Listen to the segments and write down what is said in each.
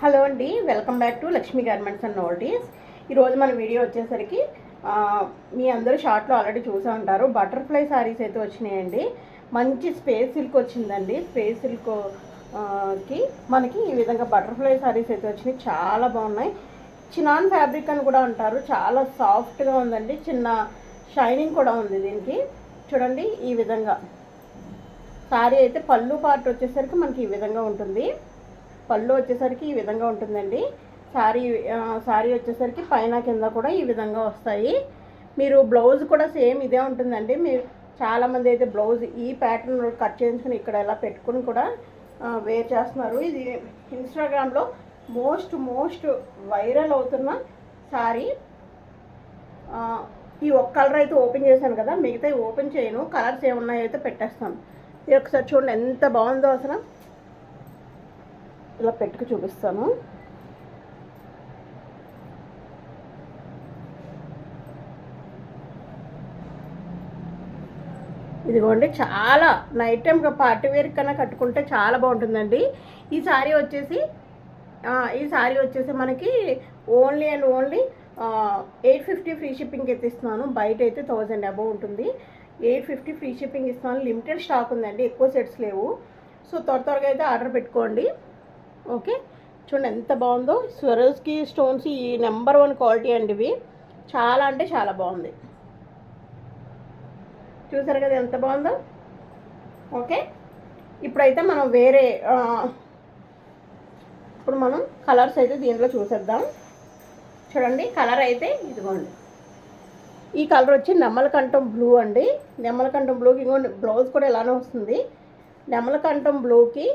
Hello అండి welcome back to Lakshmi garments and novelties ఈరోజు మన వీడియో వచ్చేసరికి మీ అందరూ షార్ట్లో ఆల్రెడీ చూసే ఉంటారు. బటర్ఫ్లై శారీస్ అయితే వచ్చినాయండి. మంచి స్పేస్ సిల్క్ వచ్చిందండి. స్పేస్ సిల్క్కి మనకి ఈ విధంగా బటర్ఫ్లై శారీస్ అయితే వచ్చినాయి. చాలా బాగున్నాయి. చినాన్ ఫ్యాబ్రిక్ అని కూడా అంటారు. చాలా సాఫ్ట్గా ఉందండి. చిన్న షైనింగ్ కూడా ఉంది దీనికి. చూడండి ఈ విధంగా. శారీ అయితే పళ్ళు పార్ట్ వచ్చేసరికి మనకి ఈ విధంగా ఉంటుంది. పళ్ళు వచ్చేసరికి ఈ విధంగా ఉంటుందండి. శారీ శారీ వచ్చేసరికి పైన కింద కూడా ఈ విధంగా వస్తాయి. మీరు బ్లౌజ్ కూడా సేమ్ ఇదే ఉంటుందండి. మీరు చాలామంది అయితే బ్లౌజ్ ఈ ప్యాటర్న్ కట్ చేయించుకుని ఇక్కడ ఎలా పెట్టుకుని కూడా వేర్ చేస్తున్నారు. ఇది ఇన్స్టాగ్రామ్లో మోస్ట్ మోస్ట్ వైరల్ అవుతున్న శారీ ఈ ఒక్క కలర్ అయితే ఓపెన్ చేశాను కదా మిగతా ఓపెన్ చేయను. కలర్స్ ఏమున్నాయో అయితే పెట్టేస్తాను. ఇది ఒకసారి చూడండి ఎంత బాగుందో అసలు. ఇలా పెట్టుకు చూపిస్తాను. ఇదిగోండి చాలా నైట్ టైం పార్టీ వేర్ కన్నా కట్టుకుంటే చాలా బాగుంటుందండి. ఈ శారీ వచ్చేసి ఈ శారీ వచ్చేసి మనకి only and only eight fifty free shipping అయితే ఇస్తున్నాను. బయట అయితే థౌజండ్ అబౌవ్ ఉంటుంది. ఎయిట్ ఫిఫ్టీ ఫ్రీ షిప్పింగ్ ఇస్తున్నాను. లిమిటెడ్ స్టాక్ ఉందండి ఎక్కువ సెట్స్ లేవు. సో త్వర త్వరగా అయితే ఆర్డర్ పెట్టుకోండి. ఓకే. చూడండి ఎంత బాగుందో. స్వరస్కి స్టోన్స్ ఈ నెంబర్ వన్ క్వాలిటీ అండి ఇవి. చాలా అంటే చాలా బాగుంది. చూసారు కదా ఎంత బాగుందో? ఓకే. ఇప్పుడైతే మనం వేరే ఇప్పుడు మనం కలర్స్ అయితే దీంట్లో చూసేద్దాం. చూడండి కలర్ అయితే ఇదిగోండి. ఈ కలర్ వచ్చి నెమ్మలకంఠం బ్లూ అండి. నెమ్మలకంఠం బ్లూకి ఇంకోండి బ్లౌజ్ కూడా ఇలానే వస్తుంది. నెమ్మలకంఠం బ్లూకి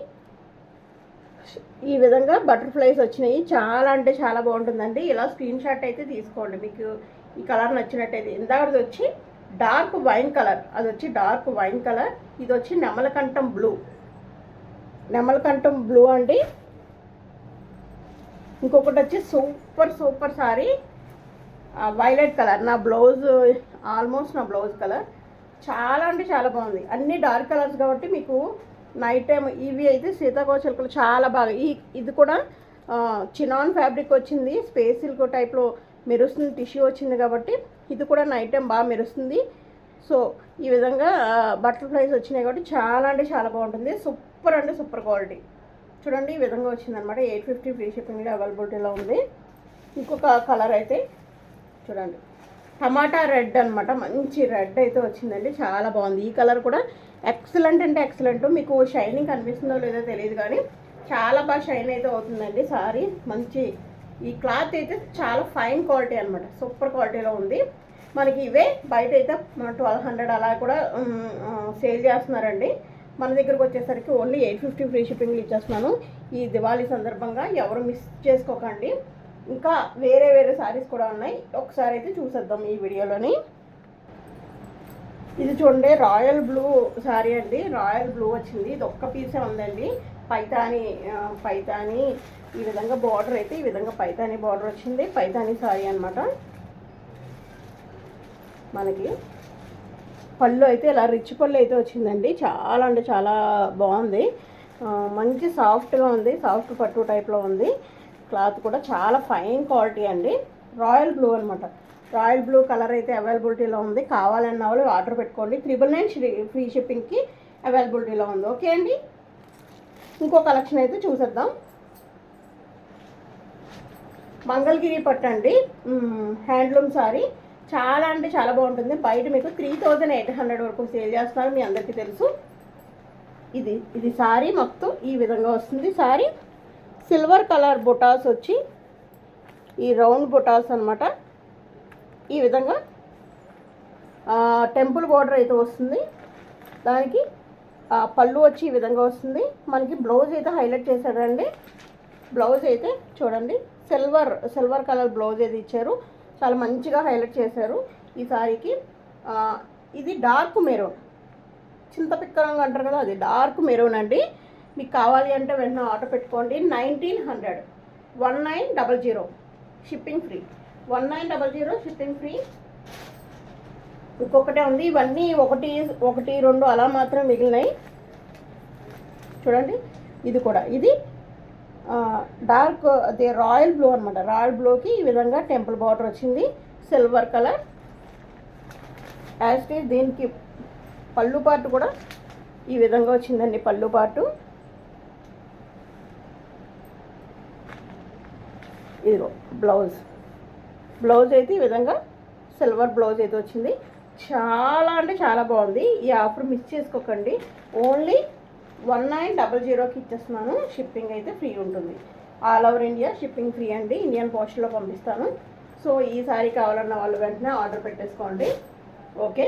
ఈ విధంగా బటర్ఫ్లైస్ వచ్చినాయి. చాలా అంటే చాలా బాగుంటుందండి. ఇలా స్క్రీన్ షాట్ అయితే తీసుకోండి. మీకు ఈ కలర్ నచ్చినట్టయితే. ఇందాకది వచ్చి డార్క్ వైన్ కలర్. అది వచ్చి డార్క్ వైన్ కలర్. ఇది వచ్చి నెమలకంఠం బ్లూ. నెమలకంఠం బ్లూ అండి. ఇంకొకటి వచ్చి super super sari. Violet colour. నా బ్లౌజ్ ఆల్మోస్ట్ నా బ్లౌజ్ కలర్. చాలా అంటే చాలా బాగుంది. అన్ని డార్క్ కలర్స్ కాబట్టి మీకు నైట్ టైం ఇవి అయితే సీతాకోచలకలు చాలా బాగా. ఈ ఇది కూడా చినాన్ ఫ్యాబ్రిక్ వచ్చింది. స్పేస్ సిల్క్ టైప్లో మెరుస్తుంది టిష్యూ వచ్చింది కాబట్టి ఇది కూడా నైట్ టైం బాగా మెరుస్తుంది. సో ఈ విధంగా బటర్ఫ్లైస్ వచ్చినాయి కాబట్టి చాలా అంటే చాలా బాగుంటుంది. సూపర్ అంటే సూపర్ క్వాలిటీ చూడండి ఈ విధంగా వచ్చిందనమాట ఎయిట్ ఫిఫ్టీ ఫ్రీ షిప్పింగ్లో అవైలబిలిటీలో ఉంది. ఇంకొక కలర్ అయితే చూడండి. టమాటా రెడ్ అన్నమాట. మంచి రెడ్ అయితే వచ్చిందండి. చాలా బాగుంది. ఈ కలర్ కూడా ఎక్సలెంట్ అంటే ఎక్సలెంట్ మీకు షైనింగ్ కనిపిస్తుందో లేదో తెలియదు కానీ చాలా బాగా షైన్ అయితే అవుతుందండి సారీ. మంచి ఈ క్లాత్ అయితే చాలా ఫైన్ క్వాలిటీ అనమాట సూపర్ క్వాలిటీలో ఉంది. మనకి ఇవే బయట అయితే ట్వెల్వ్ హండ్రెడ్ అలా కూడా సేల్ చేస్తున్నారండి. మన దగ్గరకు వచ్చేసరికి ఓన్లీ ఎయిట్ ఫిఫ్టీ ఫ్రీ షిప్పింగ్లు ఇచ్చేస్తున్నాను. ఈ దివాళీ సందర్భంగా ఎవరు మిస్ చేసుకోకండి. ఇంకా వేరే వేరే శారీస్ కూడా ఉన్నాయి. ఒకసారి అయితే చూసేద్దాం ఈ వీడియోలోని. ఇది చూడండి రాయల్ బ్లూ శారీ అండి. రాయల్ బ్లూ వచ్చింది. ఇది ఒక్క పీసే ఉందండి. పైతాని పైతాని ఈ విధంగా బార్డర్ అయితే ఈ విధంగా పైతాని బార్డర్ వచ్చింది. పైతాని శారీ అన్నమాట. మనకి పళ్ళు అయితే ఇలా రిచ్ పళ్ళు అయితే వచ్చిందండి. చాలా అంటే చాలా బాగుంది. మంచి సాఫ్ట్గా ఉంది. సాఫ్ట్ పట్టు టైప్లో ఉంది. క్లాత్ కూడా చాలా ఫైన్ క్వాలిటీ అండి. రాయల్ బ్లూ అనమాట రాయల్ బ్లూ కలర్ అయితే అవైలబిలిటీలో ఉంది. కావాలన్న వాళ్ళు ఆర్డర్ పెట్టుకోండి. త్రిబుల్ నైన్ ఫ్రీ షిప్పింగ్కి అవైలబిలిటీలో ఉంది. ఓకే అండి? ఇంకో కలెక్షన్ అయితే చూసేద్దాం. మంగళగిరి పట్టు అండి. హ్యాండ్లూమ్ సారీ. చాలా అంటే చాలా బాగుంటుంది. బయట మీకు త్రీ థౌజండ్ ఎయిట్ హండ్రెడ్ వరకు సేల్ చేస్తున్నారు. మీ అందరికీ తెలుసు. ఇది ఇది సారీ మొత్తం ఈ విధంగా వస్తుంది సారీ. సిల్వర్ కలర్ బుటాస్ వచ్చి ఈ రౌండ్ బుటాస్ అనమాట ఈ విధంగా టెంపుల్ బార్డర్ అయితే వస్తుంది. దానికి పళ్ళు వచ్చి ఈ విధంగా వస్తుంది. మనకి బ్లౌజ్ అయితే హైలైట్ చేశాడండి. బ్లౌజ్ అయితే చూడండి సిల్వర్ సిల్వర్ కలర్ బ్లౌజ్ అయితే ఇచ్చారు. చాలా మంచిగా హైలైట్ చేశారు ఈ సారీకి. ఇది డార్క్ మెరూన్. చింతపిక్క రంగు అంటారు కదా అది డార్క్ మెరూన్ అండి. మీకు కావాలి అంటే వెంటనే ఆర్డర్ పెట్టుకోండి. Nineteen hundred. One nine double zero. Shipping free. One nine double zero shipping free ఇంకొకటే ఉంది. ఇవన్నీ ఒకటి ఒకటి రెండు అలా మాత్రం మిగిలినాయి. చూడండి ఇది కూడా. ఇది డార్క్ అది రాయల్ బ్లూ అనమాట రాయల్ బ్లూకి ఈ విధంగా టెంపుల్ బార్డర్ వచ్చింది. సిల్వర్ కలర్ యాజ్ ఇట్ దీనికి పళ్ళు పాటు కూడా ఈ విధంగా వచ్చిందండి పళ్ళు పాటు ఇదిగో బ్లౌజ్ బ్లౌజ్ అయితే ఈ విధంగా సిల్వర్ బ్లౌజ్ అయితే వచ్చింది. చాలా అంటే చాలా బాగుంది. ఈ ఆఫర్ మిస్ చేసుకోకండి. ఓన్లీ వన్ నైన్ డబల్ జీరోకి ఇచ్చేస్తున్నాను. షిప్పింగ్ అయితే ఫ్రీ ఉంటుంది. All over India shipping free అండి. ఇండియన్ పోస్ట్లో పంపిస్తాను. సో ఈ సారీ కావాలన్న వాళ్ళు వెంటనే ఆర్డర్ పెట్టేసుకోండి. ఓకే?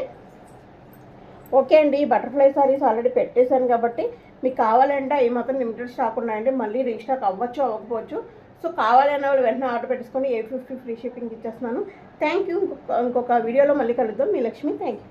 ఓకే అండి. బటర్ఫ్లై సారీస్ ఆల్రెడీ పెట్టేశాను కాబట్టి మీకు కావాలంటే ఈ మాత్రం లిమిటెడ్ స్టాక్ ఉన్నాయండి. మళ్ళీ రీస్టాక్ అవ్వచ్చు అవ్వకపోవచ్చు. సో కావాలన్న వాళ్ళు వెంటనే ఆర్డర్ పెట్టేసుకొని ఎయిట్ ఫిఫ్టీ ఫ్రీ షిప్పింగ్ ఇచ్చేస్తున్నాను. థ్యాంక్ యూ ఇంకొక ఇంకొక వీడియోలో మళ్ళీ కలుద్దాం. మీ లక్ష్మి థ్యాంక్ యూ